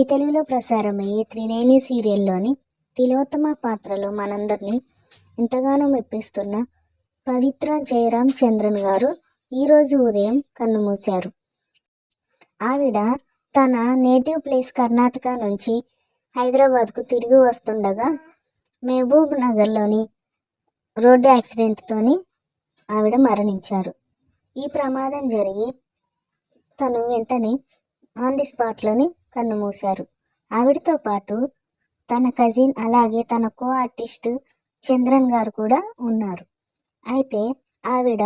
G తెలుగులో ప్రసారమయ్యే త్రినేని సీరియల్లోని తిలోత్తమ పాత్రలో మనందరినీ ఎంతగానో మెప్పిస్తున్న పవిత్ర జయరామ్ చంద్రన్ గారు ఈరోజు ఉదయం కన్నుమూశారు. ఆవిడ తన నేటివ్ ప్లేస్ కర్ణాటక నుంచి హైదరాబాద్కు తిరిగి వస్తుండగా మహబూబ్ నగర్లోని రోడ్డు యాక్సిడెంట్తోని ఆవిడ మరణించారు. ఈ ప్రమాదం జరిగి తను వెంటనే ఆన్ ది స్పాట్లోని కన్నుమూశారు. ఆవిడతో పాటు తన కజిన్ అలాగే తన కో ఆర్టిస్ట్ చంద్రన్ గారు కూడా ఉన్నారు. అయితే ఆవిడ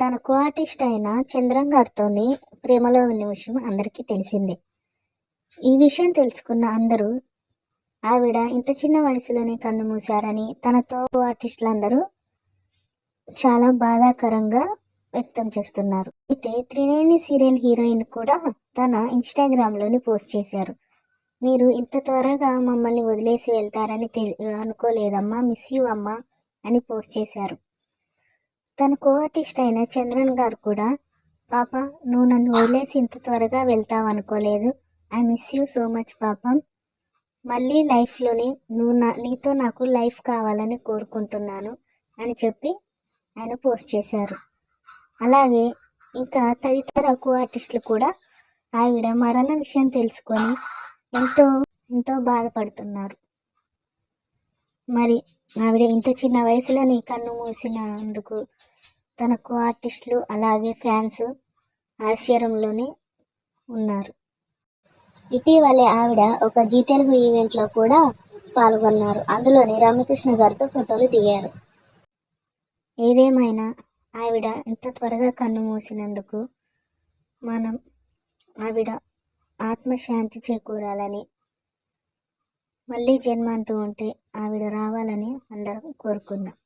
తన కో ఆర్టిస్ట్ అయిన చంద్రన్ గారితోనే ప్రేమలో ఉన్న విషయం అందరికీ తెలిసిందే. ఈ విషయం తెలుసుకున్న అందరూ ఆవిడ ఇంత చిన్న వయసులోనే కన్ను మూశారని తనతో ఆర్టిస్టులందరూ చాలా బాధాకరంగా వ్యక్తం చేస్తున్నారు. అయితే త్రినేని సీరియల్ హీరోయిన్ కూడా తన ఇన్స్టాగ్రామ్లోని పోస్ట్ చేశారు. మీరు ఇంత త్వరగా మమ్మల్ని వదిలేసి వెళ్తారని తెలి అనుకోలేదమ్మా మిస్ యూ అమ్మా అని పోస్ట్ చేశారు. తన కో ఆర్టిస్ట్ అయిన చంద్రన్ గారు కూడా పాప నువ్వు నన్ను వదిలేసి ఇంత త్వరగా వెళ్తావు అనుకోలేదు. I miss you so much పాపం. మళ్ళీ లైఫ్లోనే నువ్వు నా నీతో నాకు లైఫ్ కావాలని కోరుకుంటున్నాను అని చెప్పి ఆయన పోస్ట్ చేశారు. అలాగే ఇంకా తదితర కో ఆర్టిస్టులు కూడా ఆవిడ మరణ విషయం తెలుసుకొని ఎంతో ఎంతో బాధపడుతున్నారు. మరి ఆవిడ ఇంత చిన్న వయసులోని కన్ను మూసినందుకు తన కో ఆర్టిస్టులు అలాగే ఫ్యాన్స్ ఆశ్చర్యంలోనే ఉన్నారు. ఇటీవలే ఆవిడ ఒక జీ తెలుగు ఈవెంట్లో కూడా పాల్గొన్నారు. అందులోని రామకృష్ణ గారితో ఫోటోలు దిగారు. ఏదేమైనా ఆవిడ ఇంత త్వరగా కన్ను మూసినందుకు మనం ఆవిడ ఆత్మశాంతి చేకూరాలని మళ్ళీ జన్మ అంటూ ఉంటే ఆవిడ రావాలని అందరం కోరుకుందాం